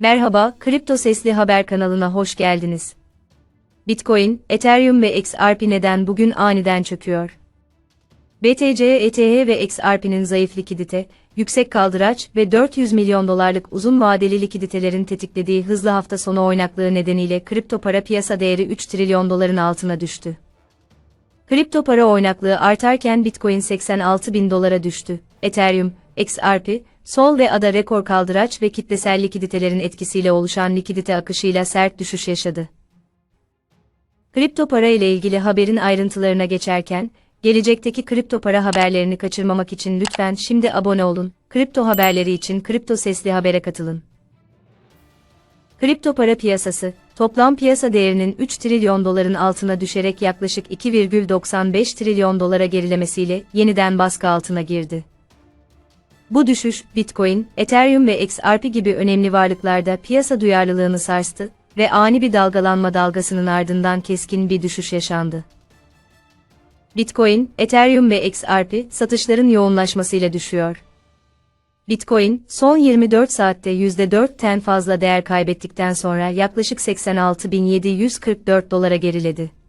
Merhaba, Kripto Sesli Haber kanalına hoş geldiniz. Bitcoin, Ethereum ve XRP neden bugün aniden çöküyor? BTC, ETH ve XRP'nin zayıf likidite, yüksek kaldıraç ve 400 milyon dolarlık uzun vadeli likiditelerin tetiklediği hızlı hafta sonu oynaklığı nedeniyle kripto para piyasa değeri 3 trilyon doların altına düştü. Kripto para oynaklığı artarken Bitcoin 86 bin dolara düştü. Ethereum, XRP, Sol ve ADA rekor kaldıraç ve kitlesel likiditelerin etkisiyle oluşan likidite akışıyla sert düşüş yaşadı. Kripto para ile ilgili haberin ayrıntılarına geçerken, gelecekteki kripto para haberlerini kaçırmamak için lütfen şimdi abone olun. Kripto haberleri için Kripto Sesli Haber'e katılın. Kripto para piyasası, toplam piyasa değerinin 3 trilyon doların altına düşerek yaklaşık 2,95 trilyon dolara gerilemesiyle yeniden baskı altına girdi. Bu düşüş, Bitcoin, Ethereum ve XRP gibi önemli varlıklarda piyasa duyarlılığını sarstı ve ani bir dalgalanma dalgasının ardından keskin bir düşüş yaşandı. Bitcoin, Ethereum ve XRP satışların yoğunlaşmasıyla düşüyor. Bitcoin, son 24 saatte %4'ten fazla değer kaybettikten sonra yaklaşık 86.744 dolara geriledi.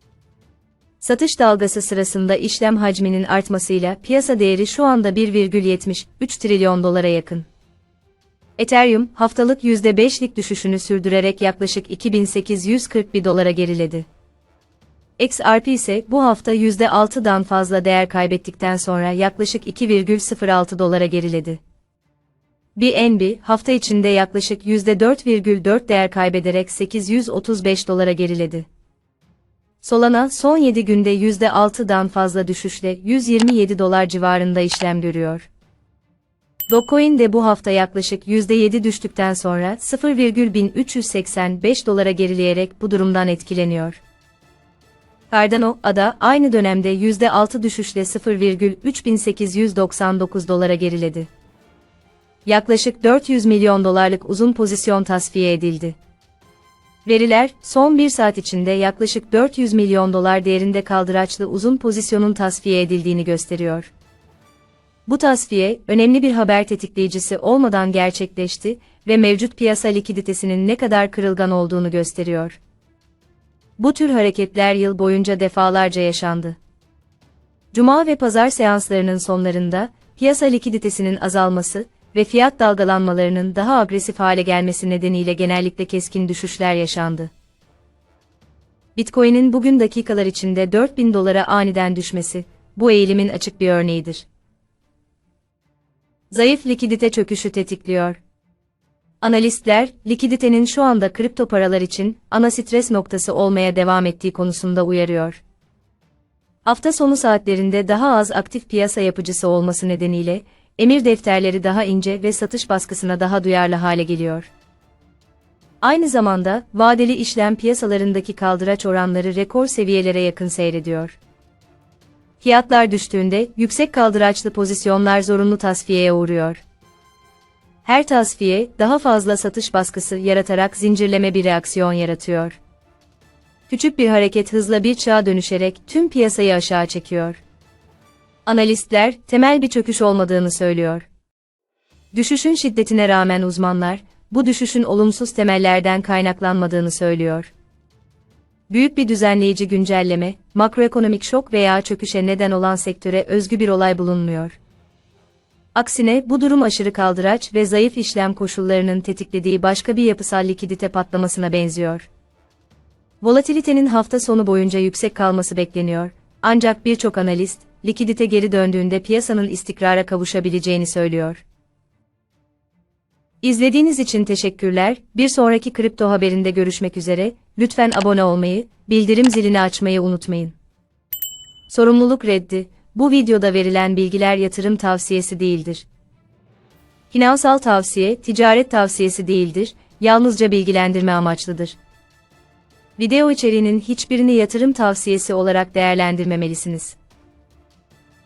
Satış dalgası sırasında işlem hacminin artmasıyla piyasa değeri şu anda 1,73 trilyon dolara yakın. Ethereum, haftalık %5'lik düşüşünü sürdürerek yaklaşık 2841 dolara geriledi. XRP ise bu hafta %6'dan fazla değer kaybettikten sonra yaklaşık 2,06 dolara geriledi. BNB, hafta içinde yaklaşık %4,4 değer kaybederek 835 dolara geriledi. Solana son 7 günde %6'dan fazla düşüşle 127 dolar civarında işlem görüyor. Dogecoin de bu hafta yaklaşık %7 düştükten sonra 0,1385 dolara gerileyerek bu durumdan etkileniyor. Cardano, ADA aynı dönemde %6 düşüşle 0,3899 dolara geriledi. Yaklaşık 400 milyon dolarlık uzun pozisyon tasfiye edildi. Veriler, son bir saat içinde yaklaşık 400 milyon dolar değerinde kaldıraçlı uzun pozisyonun tasfiye edildiğini gösteriyor. Bu tasfiye, önemli bir haber tetikleyicisi olmadan gerçekleşti ve mevcut piyasa likiditesinin ne kadar kırılgan olduğunu gösteriyor. Bu tür hareketler yıl boyunca defalarca yaşandı. Cuma ve pazar seanslarının sonlarında, piyasa likiditesinin azalması, ve fiyat dalgalanmalarının daha agresif hale gelmesi nedeniyle genellikle keskin düşüşler yaşandı. Bitcoin'in bugün dakikalar içinde 4000 dolara aniden düşmesi, bu eğilimin açık bir örneğidir. Zayıf likidite çöküşü tetikliyor. Analistler, likiditenin şu anda kripto paralar için ana stres noktası olmaya devam ettiği konusunda uyarıyor. Hafta sonu saatlerinde daha az aktif piyasa yapıcısı olması nedeniyle, emir defterleri daha ince ve satış baskısına daha duyarlı hale geliyor. Aynı zamanda, vadeli işlem piyasalarındaki kaldıraç oranları rekor seviyelere yakın seyrediyor. Fiyatlar düştüğünde, yüksek kaldıraçlı pozisyonlar zorunlu tasfiyeye uğruyor. Her tasfiye, daha fazla satış baskısı yaratarak zincirleme bir reaksiyon yaratıyor. Küçük bir hareket hızla bir çağa dönüşerek tüm piyasayı aşağı çekiyor. Analistler, temel bir çöküş olmadığını söylüyor. Düşüşün şiddetine rağmen uzmanlar, bu düşüşün olumsuz temellerden kaynaklanmadığını söylüyor. Büyük bir düzenleyici güncelleme, makroekonomik şok veya çöküşe neden olan sektöre özgü bir olay bulunmuyor. Aksine bu durum aşırı kaldıraç ve zayıf işlem koşullarının tetiklediği başka bir yapısal likidite patlamasına benziyor. Volatilitenin hafta sonu boyunca yüksek kalması bekleniyor. Ancak birçok analist, likidite geri döndüğünde piyasanın istikrara kavuşabileceğini söylüyor. İzlediğiniz için teşekkürler. Bir sonraki kripto haberinde görüşmek üzere. Lütfen abone olmayı, bildirim zilini açmayı unutmayın. Sorumluluk reddi. Bu videoda verilen bilgiler yatırım tavsiyesi değildir. Finansal tavsiye, ticaret tavsiyesi değildir, yalnızca bilgilendirme amaçlıdır. Video içeriğinin hiçbirini yatırım tavsiyesi olarak değerlendirmemelisiniz.